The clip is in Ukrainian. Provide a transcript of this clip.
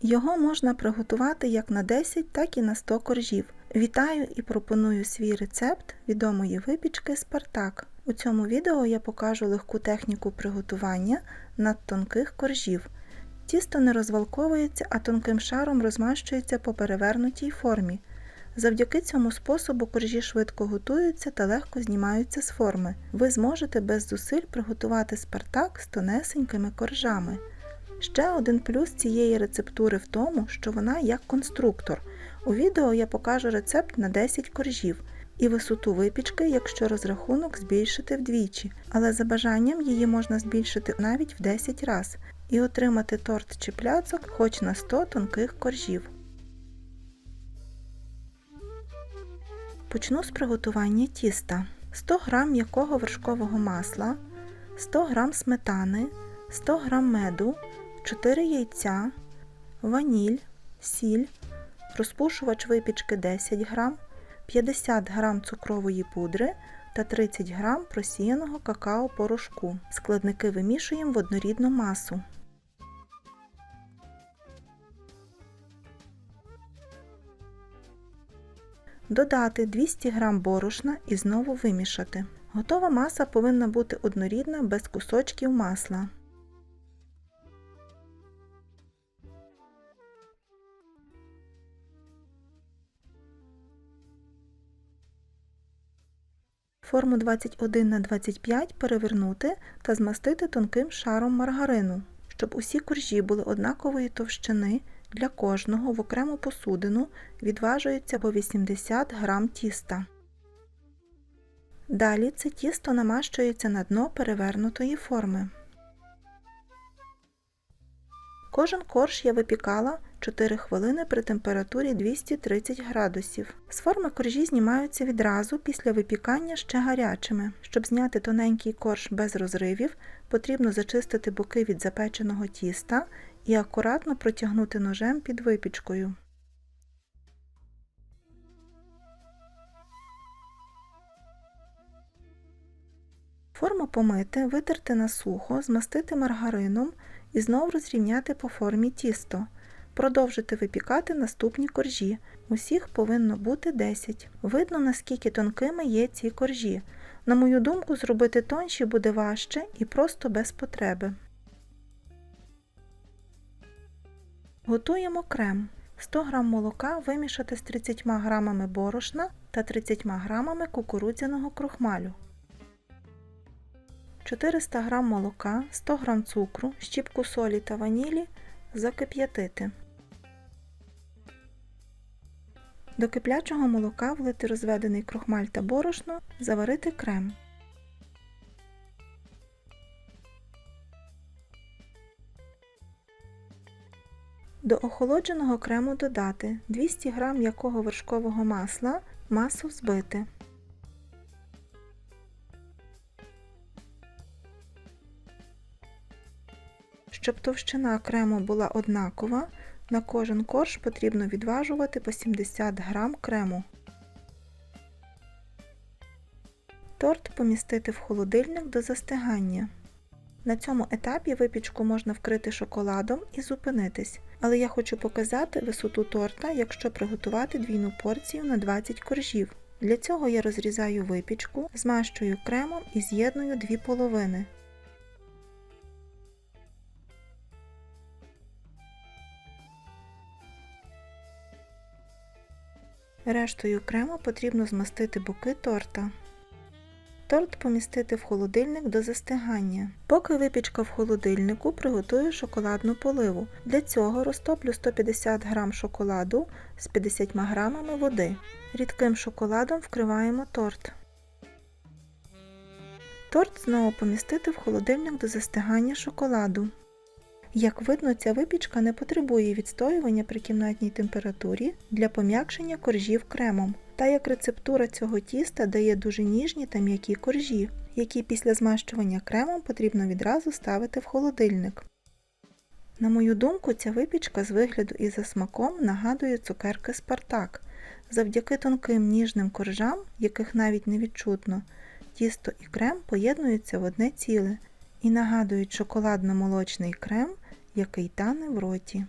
Його можна приготувати як на 10, так і на 100 коржів. Вітаю і пропоную свій рецепт відомої випічки Спартак. У цьому відео я покажу легку техніку приготування надтонких коржів. Тісто не розвалковується, а тонким шаром розмащується по перевернутій формі. Завдяки цьому способу коржі швидко готуються та легко знімаються з форми. Ви зможете без зусиль приготувати спартак з тонесенькими коржами. Ще один плюс цієї рецептури в тому, що вона як конструктор. У відео я покажу рецепт на 10 коржів і висоту випічки, якщо розрахунок збільшити вдвічі, але за бажанням її можна збільшити навіть в 10 раз і отримати торт чи пляцок хоч на 100 тонких коржів. Почну з приготування тіста. 100 г м'якого вершкового масла, 100 г сметани, 100 г меду, 4 яйця, ваніль, сіль, розпушувач випічки 10 г, 50 г цукрової пудри та 30 г просіяного какао-порошку. Складники вимішуємо в однорідну масу. Додати 200 г борошна і знову вимішати. Готова маса повинна бути однорідна без кусочків масла. Форму 21 на 25 перевернути та змастити тонким шаром маргарину, щоб усі коржі були однакової товщини. Для кожного в окрему посудину відважується по 80 г тіста. Далі це тісто намащується на дно перевернутої форми. Кожен корж я випікала 4 хвилини при температурі 230 градусів. З форми коржі знімаються відразу після випікання ще гарячими. Щоб зняти тоненький корж без розривів, потрібно зачистити боки від запеченого тіста і акуратно протягнути ножем під випічкою. Форму помити, витерти на сухо, змастити маргарином і знов розрівняти по формі тісто. Продовжити випікати наступні коржі. Усіх повинно бути 10. Видно, наскільки тонкими є ці коржі. На мою думку, зробити тонші буде важче і просто без потреби. Готуємо крем. 100 г молока вимішати з 30 г борошна та 30 г кукурудзяного крохмалю. 400 г молока, 100 г цукру, щіпку солі та ванілі закип'ятити. До киплячого молока влити розведений крохмаль та борошно, заварити крем. До охолодженого крему додати 200 г м'якого вершкового масла, масу взбити. Щоб товщина крему була однакова, на кожен корж потрібно відважувати по 70 г крему. Торт помістити в холодильник до застигання. На цьому етапі випічку можна вкрити шоколадом і зупинитись, але я хочу показати висоту торта, якщо приготувати двійну порцію на 20 коржів. Для цього я розрізаю випічку, змащую кремом і з'єдную дві половини. Рештою крему потрібно змастити боки торта. Торт помістити в холодильник до застигання. Поки випічка в холодильнику, приготую шоколадну поливу. Для цього розтоплю 150 г шоколаду з 50 г води. Рідким шоколадом вкриваємо торт. Торт знову помістити в холодильник до застигання шоколаду. Як видно, ця випічка не потребує відстоювання при кімнатній температурі для пом'якшення коржів кремом, та як рецептура цього тіста дає дуже ніжні та м'які коржі, які після змащування кремом потрібно відразу ставити в холодильник. На мою думку, ця випічка з вигляду і за смаком нагадує цукерки Спартак. Завдяки тонким ніжним коржам, яких навіть не відчутно, тісто і крем поєднуються в одне ціле і нагадують шоколадно-молочний крем, який тане в роті.